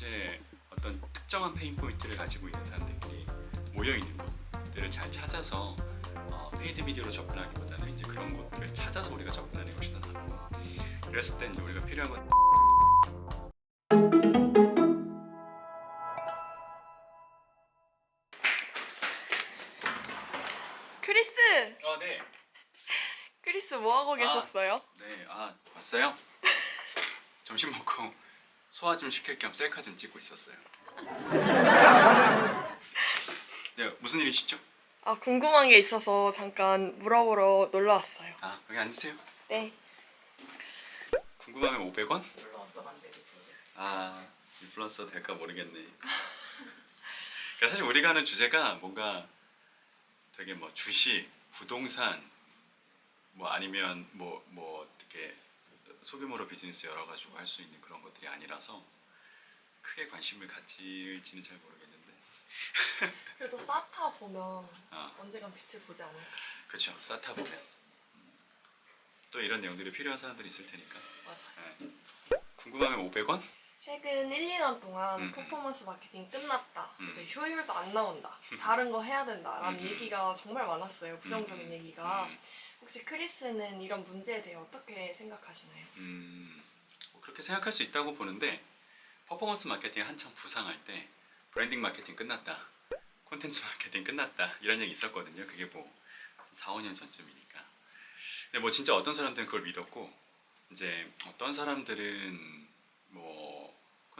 실제 어떤 특정한 페인 포인트를 가지고 있는 사람들끼리 모여 있는 곳들을 잘 찾아서 어, 페이드 미디어로 접근하기보다는 이제 그런 곳들을 찾아서 우리가 접근하는 것이 더 낫고 그랬을 때 이제 우리가 필요한 건 크리스! 어, 네. 크리스 뭐 하고 계셨어요? 네, 아 왔어요? 점심 먹고 소화 좀 시킬 겸 셀카 좀 찍고 있었어요. 네, 무슨 일이시죠? 아 궁금한 게 있어서 잠깐 물어보러 놀러 왔어요. 아, 여기 앉으세요. 네. 궁금하면 500원? 불러왔어 만들기 아, 인플루언서 될까 모르겠네. 그러니까 사실 우리가 하는 주제가 뭔가 되게 뭐 주식, 부동산, 뭐 아니면 뭐 뭐 어떻게 소규모로 비즈니스 열어가지고 할 수 있는 그런 것들이 아니라서 크게 관심을 가질지는 잘 모르겠는데. 그래도 사타 보면 아, 언젠간 빛을 보지 않을까. 그렇죠. 사타 보면 음. 또 이런 내용들이 필요한 사람들이 있을 테니까. 맞아. 네. 궁금하면 500원? 최근 1, 2년 동안 음, 음. 퍼포먼스 마케팅 끝났다. 음. 이제 효율도 안 나온다. 다른 거 해야 된다라는 음, 음. 얘기가 정말 많았어요. 부정적인 음, 얘기가. 음. 혹시 크리스는 이런 문제에 대해 어떻게 생각하시나요? 음, 뭐 그렇게 생각할 수 있다고 보는데 퍼포먼스 마케팅 한창 부상할 때 브랜딩 마케팅 끝났다, 콘텐츠 마케팅 끝났다 이런 얘기 있었거든요. 그게 뭐 4, 5년 전쯤이니까. 근데 뭐 진짜 어떤 사람들은 그걸 믿었고 이제 어떤 사람들은 뭐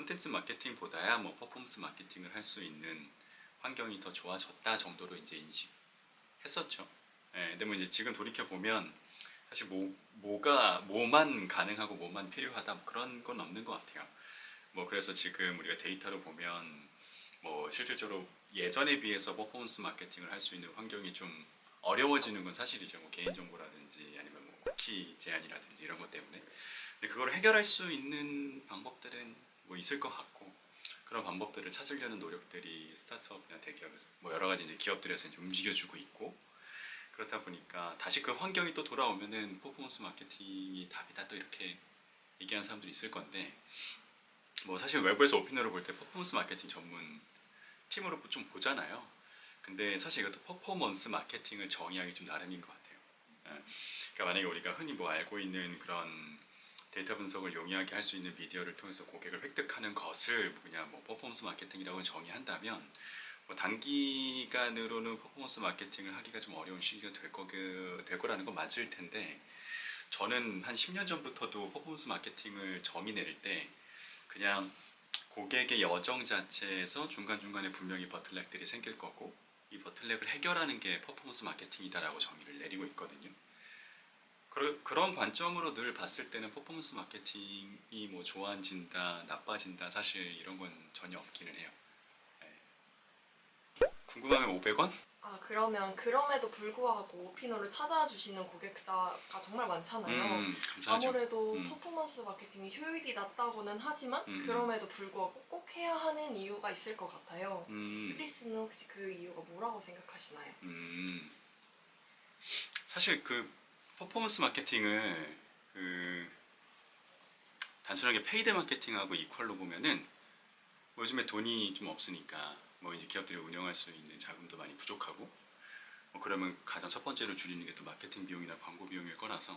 콘텐츠 마케팅보다야 뭐 퍼포먼스 마케팅을 할 수 있는 환경이 더 좋아졌다 정도로 이제 인식했었죠. 예, 근데 뭐 이제 지금 돌이켜 보면 사실 뭐 뭐가 뭐만 가능하고 뭐만 필요하다 뭐 그런 건 없는 것 같아요. 뭐 그래서 지금 우리가 데이터로 보면 뭐 실질적으로 예전에 비해서 퍼포먼스 마케팅을 할 수 있는 환경이 좀 어려워지는 건 사실이죠. 뭐 개인 정보라든지 아니면 뭐 쿠키 제한이라든지 이런 것 때문에. 근데 그걸 해결할 수 있는 방법들은 뭐 있을 것 같고 그런 방법들을 찾으려는 노력들이 스타트업이나 대기업에서 뭐 여러 가지 이제 기업들에서 이제 움직여주고 있고 그렇다 보니까 다시 그 환경이 또 돌아오면은 퍼포먼스 마케팅이 답이다 또 이렇게 얘기하는 사람들이 있을 건데 뭐 사실 외부에서 오피너를 볼 때 퍼포먼스 마케팅 전문 팀으로 좀 보잖아요. 근데 사실 이것도 퍼포먼스 마케팅을 정의하기 좀 나름인 것 같아요. 예. 그러니까 만약에 우리가 흔히 뭐 알고 있는 그런 데이터 분석을 용이하게 할 수 있는 미디어를 통해서 고객을 획득하는 것을 그냥 뭐 퍼포먼스 마케팅이라고 정의한다면 뭐 단기간으로는 퍼포먼스 마케팅을 하기가 좀 어려운 시기가 될, 거, 될 거라는 건 맞을 텐데 저는 한 10년 전부터도 퍼포먼스 마케팅을 정의 내릴 때 그냥 고객의 여정 자체에서 중간중간에 분명히 버틀렉들이 생길 거고 이 버틀렉을 해결하는 게 퍼포먼스 마케팅이다라고 정의를 내리고 있거든요. 그런 관점으로 늘 봤을 때는 퍼포먼스 마케팅이 뭐 좋아진다, 나빠진다 사실 이런 건 전혀 없기는 해요. 네. 궁금하면 500원? 아 그러면 그럼에도 불구하고 오피너를 찾아와 주시는 고객사가 정말 많잖아요. 음. 아무래도 음. 퍼포먼스 마케팅이 효율이 낮다고는 하지만 음. 그럼에도 불구하고 꼭 해야 하는 이유가 있을 것 같아요. 음, 크리스는 혹시 그 이유가 뭐라고 생각하시나요? 음, 사실 그 퍼포먼스 마케팅을 그 단순하게 페이드 마케팅하고 이퀄로 보면은 뭐 요즘에 돈이 좀 없으니까 뭐 이제 기업들이 운영할 수 있는 자금도 많이 부족하고 뭐 그러면 가장 첫 번째로 줄이는 게 또 마케팅 비용이나 광고 비용일 거라서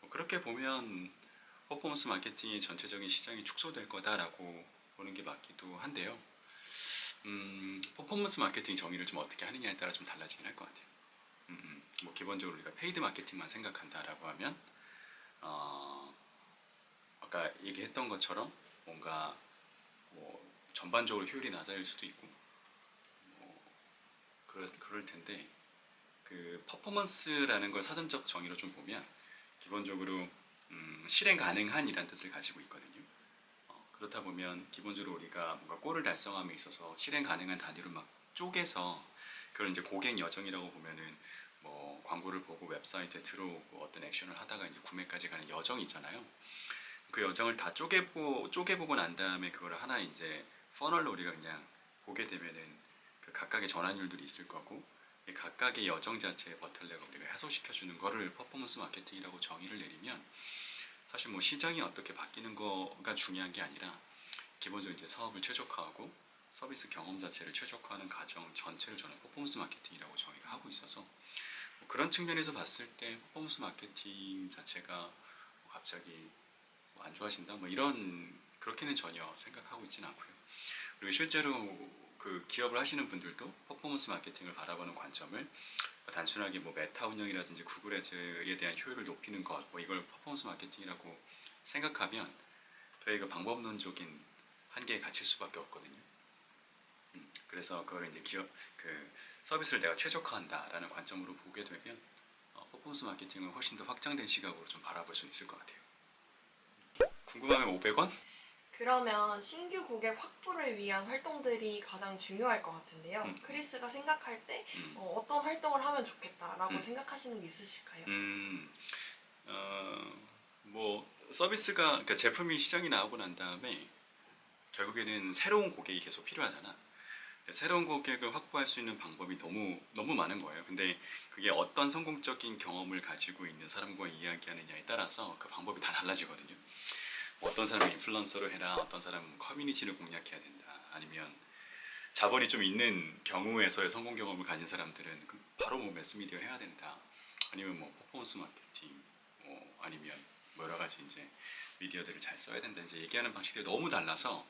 뭐 그렇게 보면 퍼포먼스 마케팅의 전체적인 시장이 축소될 거다라고 보는 게 맞기도 한데요. 음, 퍼포먼스 마케팅 정의를 좀 어떻게 하느냐에 따라 좀 달라지긴 할 것 같아요. 음, 음. 뭐 기본적으로 우리가 페이드 마케팅만 생각한다라고 하면 어, 아까 얘기했던 것처럼 뭔가 뭐 전반적으로 효율이 낮아질 수도 있고 뭐 그럴, 그럴 텐데 그 퍼포먼스라는 걸 사전적 정의로 좀 보면 기본적으로 음, 실행 가능한이라는 뜻을 가지고 있거든요. 어, 그렇다 보면 기본적으로 우리가 뭔가 골을 달성함에 있어서 실행 가능한 단위로 막 쪼개서 그걸 이제 고객 여정이라고 보면은 뭐 광고를 보고 웹사이트에 들어오고 어떤 액션을 하다가 이제 구매까지 가는 여정이 있잖아요. 그 여정을 다 쪼개보 쪼개보고 난 다음에 그걸 하나 이제 퍼널로 우리가 그냥 보게 되면은 그 각각의 전환율들이 있을 거고 이 각각의 여정 자체의 버틀렉을 우리가 해소시켜 주는 거를 퍼포먼스 마케팅이라고 정의를 내리면 사실 뭐 시장이 어떻게 바뀌는 거가 중요한 게 아니라 기본적으로 이제 사업을 최적화하고 서비스 경험 자체를 최적화하는 과정 전체를 저는 퍼포먼스 마케팅이라고 정의를 하고 있어서 뭐 그런 측면에서 봤을 때 퍼포먼스 마케팅 자체가 뭐 갑자기 뭐안 좋아하신다 뭐 이런 그렇게는 전혀 생각하고 있지는 않고요. 그리고 실제로 그 기업을 하시는 분들도 퍼포먼스 마케팅을 바라보는 관점을 단순하게 뭐 메타 운영이라든지 구글 애즈에 대한 효율을 높이는 것, 뭐 이걸 퍼포먼스 마케팅이라고 생각하면 저희가 방법론적인 한계에 갇힐 수밖에 없거든요. 음, 그래서 그걸 이제 기업 그 서비스를 내가 최적화한다라는 관점으로 보게 되면 어, 퍼포먼스 마케팅을 훨씬 더 확장된 시각으로 좀 바라볼 수 있을 것 같아요. 궁금하면 500원? 그러면 신규 고객 확보를 위한 활동들이 가장 중요할 것 같은데요. 음. 크리스가 생각할 때 음. 어, 떤 활동을 하면 좋겠다라고 음. 생각하시는 게 있으실까요? 음, 어, 뭐 서비스가 그러니까 제품이 시장이 나오고 난 다음에 결국에는 새로운 고객이 계속 필요하잖아. 새로운 고객을 확보할 수 있는 방법이 너무 너무 많은 거예요. 근데 그게 어떤 성공적인 경험을 가지고 있는 사람과 이야기하느냐에 따라서 그 방법이 다 달라지거든요. 뭐 어떤 사람은 인플루언서로 해라, 어떤 사람은 커뮤니티를 공략해야 된다, 아니면 자본이 좀 있는 경우에서의 성공 경험을 가진 사람들은 그 바로 뭐 매스미디어 해야 된다, 아니면 뭐 퍼포먼스 마케팅, 뭐 아니면 뭐 여러 가지 이제 미디어들을 잘 써야 된다 이제 얘기하는 방식들이 너무 달라서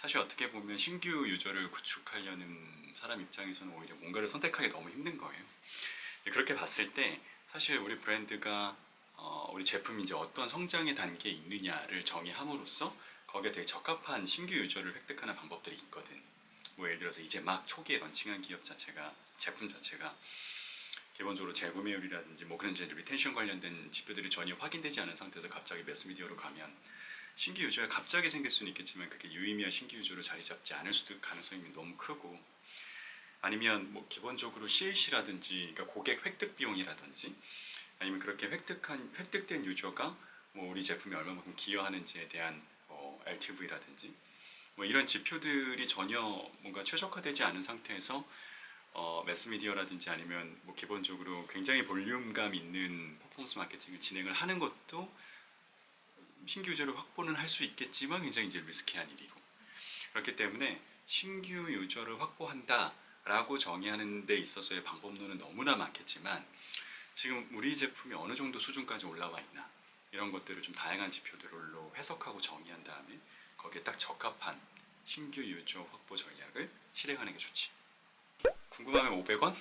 사실 어떻게 보면 신규 유저를 구축하려는 사람 입장에서는 오히려 뭔가를 선택하기 너무 힘든 거예요. 그렇게 봤을 때 사실 우리 브랜드가 어, 우리 제품이 이제 어떤 성장의 단계에 있느냐를 정의함으로써 거기에 되게 적합한 신규 유저를 획득하는 방법들이 있거든. 뭐 예를 들어서 이제 막 초기에 런칭한 기업 자체가 제품 자체가 기본적으로 재구매율이라든지 뭐 그런 이제 리텐션 관련된 지표들이 전혀 확인되지 않은 상태에서 갑자기 매스미디어로 가면 신규 유저가 갑자기 생길 수는 있겠지만 그게 유의미한 신규 유저로 자리 잡지 않을 수도 가능성이 너무 크고 아니면 뭐 기본적으로 CAC라든지 그러니까 고객 획득 비용이라든지 아니면 그렇게 획득한 획득된 유저가 뭐 우리 제품이 얼마만큼 기여하는지에 대한 뭐 LTV라든지 뭐 이런 지표들이 전혀 뭔가 최적화되지 않은 상태에서 어, 매스미디어라든지 아니면 뭐 기본적으로 굉장히 볼륨감 있는 퍼포먼스 마케팅을 진행을 하는 것도 신규 유저를 확보는 할 수 있겠지만 굉장히 이제 리스키한 일이고 그렇기 때문에 신규 유저를 확보한다라고 정의하는 데 있어서의 방법론은 너무나 많겠지만 지금 우리 제품이 어느 정도 수준까지 올라와 있나 이런 것들을 좀 다양한 지표들로 해석하고 정의한 다음에 거기에 딱 적합한 신규 유저 확보 전략을 실행하는 게 좋지. 궁금하면 500원?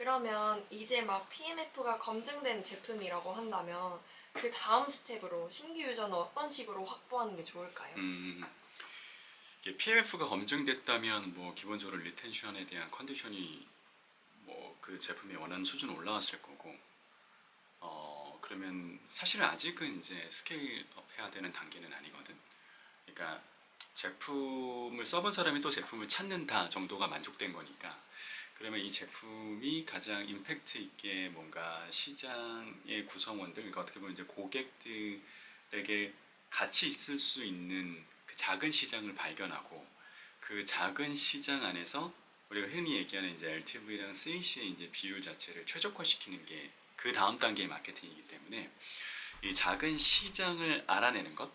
그러면 이제 막 PMF가 검증된 제품이라고 한다면 그 다음 스텝으로 신규 유저는 어떤 식으로 확보하는 게 좋을까요? 음, 이게 PMF가 검증됐다면 뭐 기본적으로 리텐션에 대한 컨디션이 뭐 그 제품이 원하는 수준 올라왔을 거고 어 그러면 사실은 아직은 이제 스케일업 해야 되는 단계는 아니거든. 그러니까 제품을 써본 사람이 또 제품을 찾는다 정도가 만족된 거니까 그러면 이 제품이 가장 임팩트 있게 뭔가 시장의 구성원들 그러니까 어떻게 보면 이제 고객들에게 같이 있을 수 있는 그 작은 시장을 발견하고 그 작은 시장 안에서 우리가 흔히 얘기하는 이제 LTV랑 CAC의 이제 비율 자체를 최적화시키는 게 그 다음 단계의 마케팅이기 때문에 이 작은 시장을 알아내는 것, 어,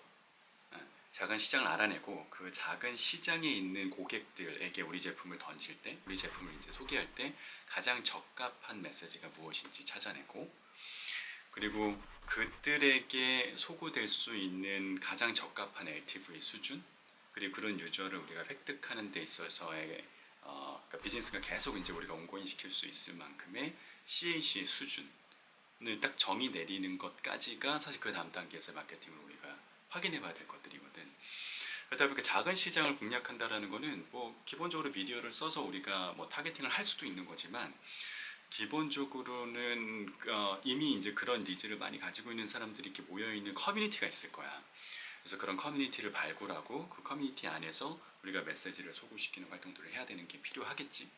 작은 시장을 알아내고 그 작은 시장에 있는 고객들에게 우리 제품을 던질 때, 우리 제품을 이제 소개할 때 가장 적합한 메시지가 무엇인지 찾아내고 그리고 그들에게 소구될 수 있는 가장 적합한 LTV 수준 그리고 그런 유저를 우리가 획득하는 데 있어서의 어, 그러니까 비즈니스가 계속 이제 우리가 온고잉 시킬 수 있을 만큼의 CAC의 수준을 딱 정의 내리는 것까지가 사실 그 다음 단계에서 마케팅을 우리가 확인해 봐야 될 것들이거든. 그러다 보니까 작은 시장을 공략한다라는 거는 뭐 기본적으로 미디어를 써서 우리가 뭐 타겟팅을 할 수도 있는 거지만 기본적으로는 어, 이미 이제 그런 니즈를 많이 가지고 있는 사람들이 이렇게 모여 있는 커뮤니티가 있을 거야. 그래서 그런 커뮤니티를 발굴하고 그 커뮤니티 안에서 우리가 메시지를 소구시키는 활동들을 해야 되는 게 필요하겠지.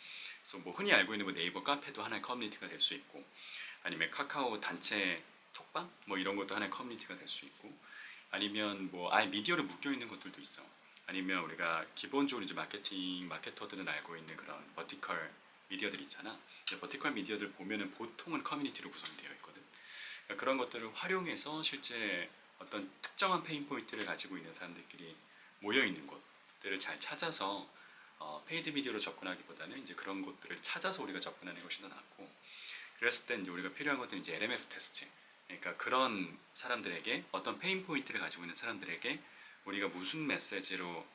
그래서 뭐 흔히 알고 있는 뭐 네이버 카페도 하나의 커뮤니티가 될 수 있고, 아니면 카카오 단체 톡방 뭐 이런 것도 하나의 커뮤니티가 될 수 있고, 아니면 뭐 아예 미디어로 묶여 있는 것들도 있어. 아니면 우리가 기본적으로 이제 마케팅 마케터들은 알고 있는 그런 버티컬 미디어들 있잖아. 버티컬 미디어들 보면은 보통은 커뮤니티로 구성되어 있거든. 그러니까 그런 것들을 활용해서 실제 어떤 특정한 페인 포인트를 가지고 있는 사람들끼리 모여 있는 곳들을 잘 찾아서 어, 페이드 미디어로 접근하기보다는 이제 그런 곳들을 찾아서 우리가 접근하는 것이 더 낫고 그랬을 때 이제 우리가 필요한 것들은 이제 LMF 테스트. 그러니까 그런 사람들에게 어떤 페인 포인트를 가지고 있는 사람들에게 우리가 무슨 메시지로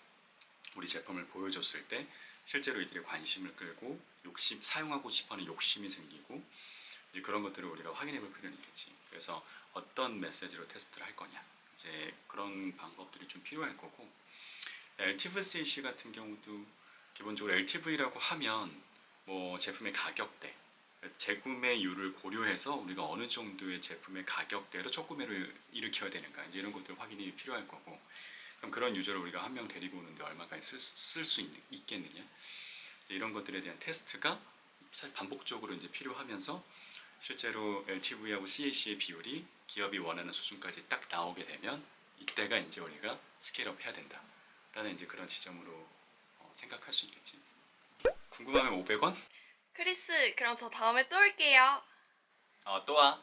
우리 제품을 보여줬을 때 실제로 이들의 관심을 끌고 욕심 사용하고 싶어하는 욕심이 생기고 이제 그런 것들을 우리가 확인해 볼 필요는 있겠지. 그래서 어떤 메시지로 테스트를 할 거냐. 이제 그런 방법들이 좀 필요할 거고 LTV-CC 같은 경우도 기본적으로 LTV라고 하면 뭐 제품의 가격대, 재구매율을 고려해서 우리가 어느 정도의 제품의 가격대로 초구매를 일으켜야 되는가 이제 이런 것들 확인이 필요할 거고 그럼 그런 유저를 우리가 한 명 데리고 오는데 얼마까지 쓸 수 있겠느냐 이런 것들에 대한 테스트가 사실 반복적으로 이제 필요하면서 실제로 LTV하고 CAC의 비율이 기업이 원하는 수준까지 딱 나오게 되면 이때가 이제 우리가 스케일업 해야 된다라는 이제 그런 지점으로 어, 생각할 수 있겠지. 궁금하면 500원? 크리스, 그럼 저 다음에 또 올게요. 어, 또 와.